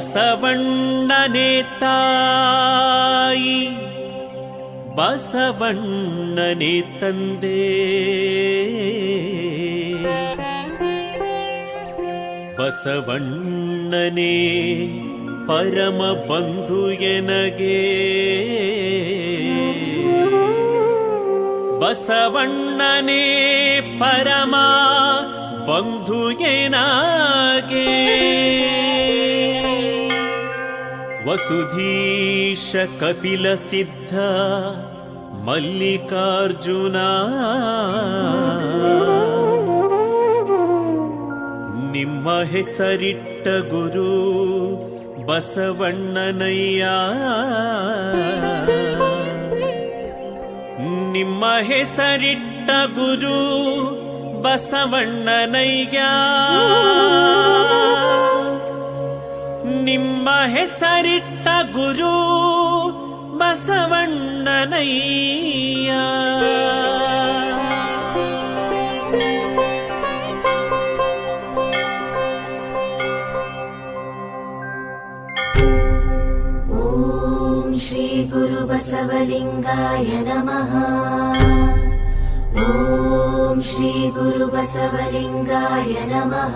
ಬಸವಣ್ಣನೇ ತಾಯಿ ಬಸವಣ್ಣನೆ ತಂದೆ. ಬಸವಣ್ಣನೇ ಪರಮ ಬಂಧು ಎನಗೆ. ಬಸವಣ್ಣನೇ ಪರಮ ಬಂಧು ಎನಾಗೆ ವಸುಧೀಶ ಕಪಿಲ ಸಿದ್ಧ ಮಲ್ಲಿಕಾರ್ಜುನ. ನಿಮ್ಮ ಹೆಸರಿಟ್ಟ ಗುರು ಬಸವಣ್ಣನಯ್ಯ. ನಿಮ್ಮ ಹೆಸರಿಟ್ಟ ಗುರು ಬಸವಣ್ಣನಯ್ಯ. ನಿಮ್ಮ ಹೆಸರಿಟ್ಟ ಗುರು ಬಸವಣ್ಣನಯ್ಯ ॐ श्रीगुरुबसवलिङ्गाय नमः ॐ श्रीगुरुबसवलिङ्गाय नमः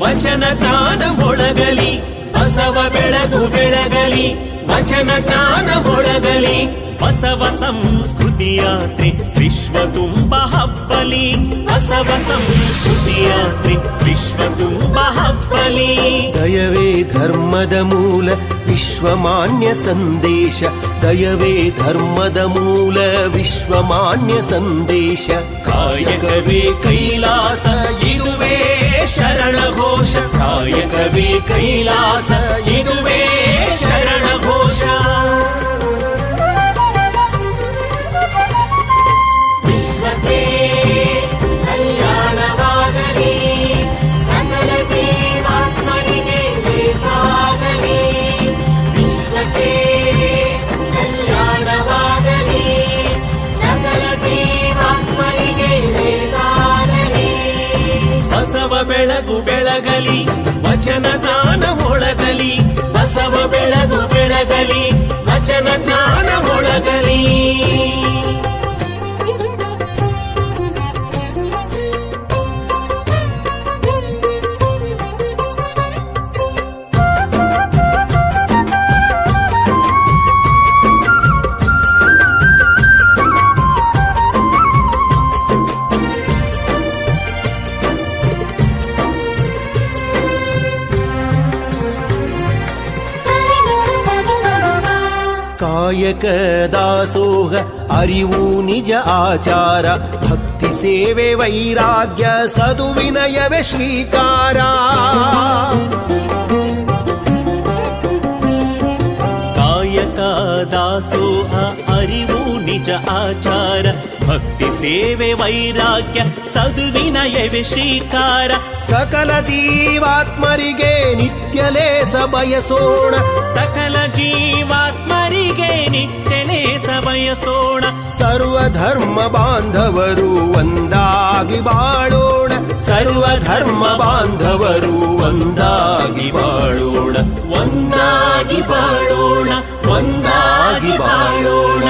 ವಚನ ಜ್ಞಾನ ಮೊಳಗಲಿ ಬಸವ ಬೆಳಗು ಬೆಳಗಲಿ ವಚನ ಜ್ಞಾನ ಮೊಳಗಲಿ ಬಸವ ಸಂಸ್ಕೃತಿ ಯಾತ್ರೆ ವಿಶ್ವ ತುಂಬ ಹಬ್ಬಲಿ ಬಸವ ಸಂಸ್ಕೃತಿ ಯಾತ್ರೆ ವಿಶ್ವ ತುಂಬ ಹಬ್ಬಲಿ. ದಯವೇ ಧರ್ಮದ ಮೂಲ ವಿಶ್ವಮಾನ್ಯ ಸಂದೇಶ. ದಯವೇ ಧರ್ಮದ ಮೂಲ ವಿಶ್ವಮಾನ್ಯ ಸಂದೇಶ. ಕಾಯಕವೇ ಕೈಲಾಸ சரணகோஷ காய கவி கைலாச இதுவே சரணகோஷா ಬೆಳಗಲಿ ವಚನ ಜ್ಞಾನ ಮೊಳಗಲಿ ಬಸವ ಬೆಳಗು ಬೆಳಗಲಿ ವಚನ ಜ್ಞಾನ ಮೊಳಗಲಿ ಕಾಯಕ ದಾಸೋಹ ಅರಿವು ನಿಜ ಆಚಾರ ಭಕ್ತಿ ಸೇವೆ ವೈರಾಗ್ಯ ಸದುವಿನಯವೇ ಶ್ರೀಕಾರ ಕಾಯಕ ದಾಸೋಹ ಅರಿವು ನಿಜ ಆಚಾರ ಭಕ್ತಿ ಸೇವೆ ವೈರಾಗ್ಯ ಸದುವಿನಯವೇ ಶ್ರೀಕಾರ ಸಕಲ ಜೀವಾತ್ಮರಿಗೆ ನಿತ್ಯಲೇಸ ಬಯಸೋಣ ಸಕಲ ಜೀವಾತ್ಮರಿಗೆ ನಿತ್ಯನೇ ಸರ್ವ ಸರ್ವಧರ್ಮ ಬಾಂಧವರು ಒಂದಾಗಿ ಬಾಳೋಣ. ಸರ್ವಧರ್ಮ ಬಾಂಧವರು ಒಂದಾಗಿ ಬಾಳೋಣ. ಒಂದಾಗಿ ಬಾಳೋಣ ಒಂದಾಗಿ ಬಾಳೋಣ.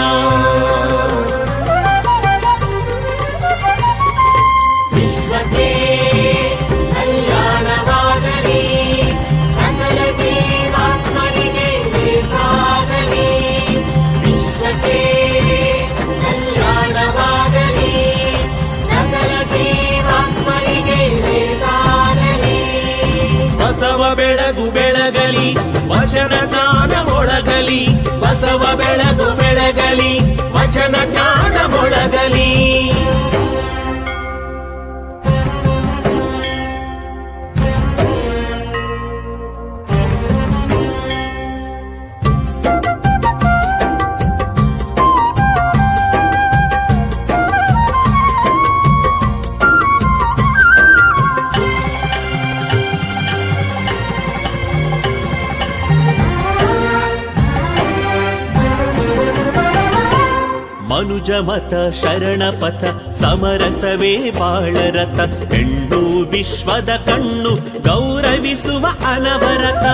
ಮನುಜಮತ ಶರಣಪಥ ಸಮರಸವೇ ಬಾಳರಥ. ಹೆಣ್ಣು ವಿಶ್ವದ ಕಣ್ಣು ಗೌರವಿಸುವ ಅನವರತ.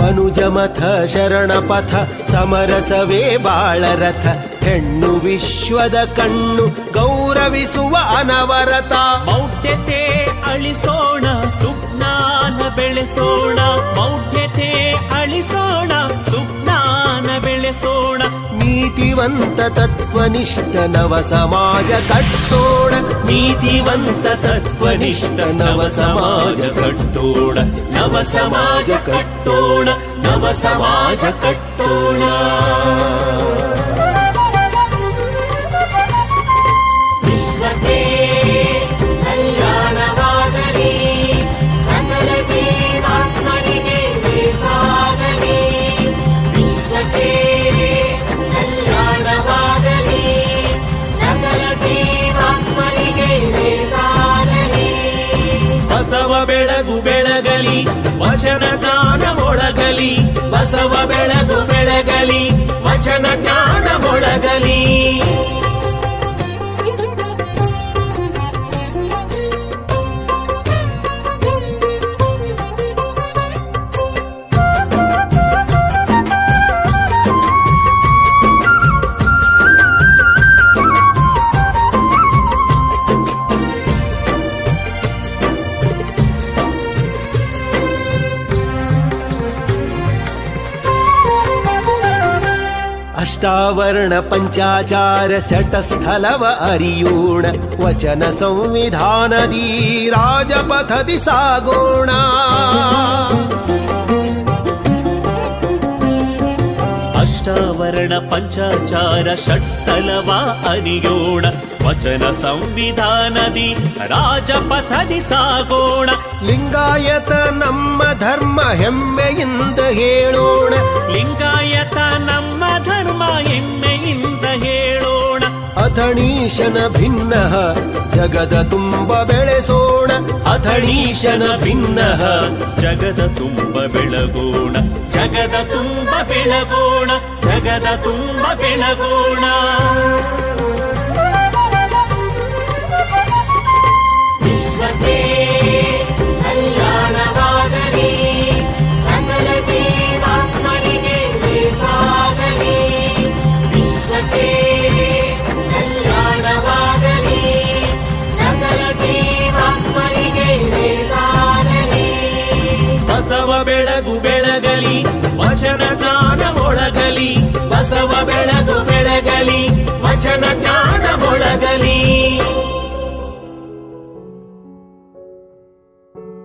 ಮನುಜಮಥ ಶರಣಪಥ ಸಮರಸವೇ ಬಾಳರಥ. ಹೆಣ್ಣು ವಿಶ್ವದ ಕಣ್ಣು ಗೌರವಿಸುವ ಅನವರತ. ಮೌಢ್ಯತೆ ಅಳಿಸೋಣ ಸುಜ್ಞಾನ ಬೆಳೆಸೋಣ. ಮೌಢ್ಯತೆ ನೀತಿವಂತ ತತ್ವನಿಷ್ಠ ನವ ಸಮಾಜ ಕಟ್ಟೋಣ ನೀತಿವಂತ ತತ್ವನಿಷ್ಠ ನವ ಸಮಾಜ ಕಟ್ಟೋಣ ನವ ಸಮಾಜ ಕಟ್ಟೋಣ ನವ ಸಮಾಜ ಕಟ್ಟೋಣ ಬೆಳಗು ಬೆಳಗಲಿ ವಚನ ಜ್ಞಾನ ಮೊಳಗಲಿ ಬಸವ ಬೆಳಗು ಬೆಳಗಲಿ ವಚನ ಜ್ಞಾನ वर्ण पञ्चाचार शटस्थलव स्थलव वचन संविधानदी राजपथदि सा गुणा। ಅಷ್ಟಾವರಣ ಪಂಚಾಚಾರ ಷಟ್ಸ್ಥಲವ ಅರಿಯೋಣ ವಚನ ಸಂವಿಧಾನದಿ ರಾಜಪಥದಿ ಸಾಗೋಣ. ಲಿಂಗಾಯತ ನಮ್ಮ ಧರ್ಮ ಹೆಮ್ಮೆಯಿಂದ ಹೇಳೋಣ. ಲಿಂಗಾಯತ ನಮ್ಮ ಧರ್ಮ ಹೆಮ್ಮೆಯಿಂದ ಹೇಳೋಣ. ಅಥಣೀಶನ ಭಿನ್ನ ಜಗದ ತುಂಬ ಬೆಳೆಸೋಣ. ಅಥಣೀಶನ ಭಿನ್ನ ಜಗದ ತುಂಬ ಬೆಳಗೋಣ. ಜಗದ ತುಂಬ ಬೆಳಗೋಣ ಜಗದ ತುಂಬ ಬೆಳಗೋಣ ವಿಶ್ವಕ್ಕೆ